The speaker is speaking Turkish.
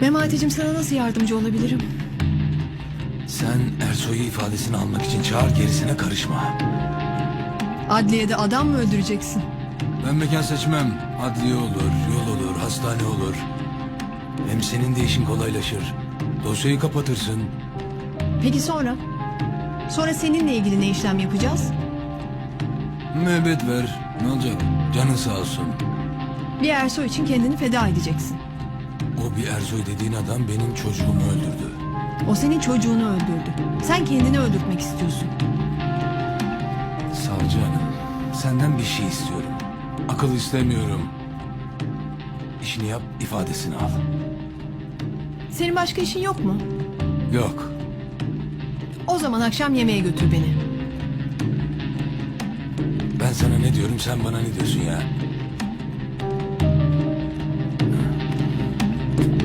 Memati'cim sana nasıl yardımcı olabilirim? Sen Ersoy'u ifadesini almak için çağır gerisine karışma. Adliyede adam mı öldüreceksin? Ben mekan seçmem. Adliye olur, yol olur, hastane olur. Hem senin de işin kolaylaşır. Dosyayı kapatırsın. Peki sonra? Sonra seninle ilgili ne işlem yapacağız? Müebbet ver. Ne olacak? Canın sağ olsun. Bir Ersoy için kendini feda edeceksin. O bir Ersoy dediğin adam benim çocuğumu öldürdü. O senin çocuğunu öldürdü. Sen kendini öldürtmek istiyorsun. Savcı hanım, senden bir şey istiyorum. Akıl istemiyorum. İşini yap, ifadesini al. Senin başka işin yok mu? Yok. O zaman akşam yemeğe götür beni. Ben sana ne diyorum, sen bana ne diyorsun ya? Thank you.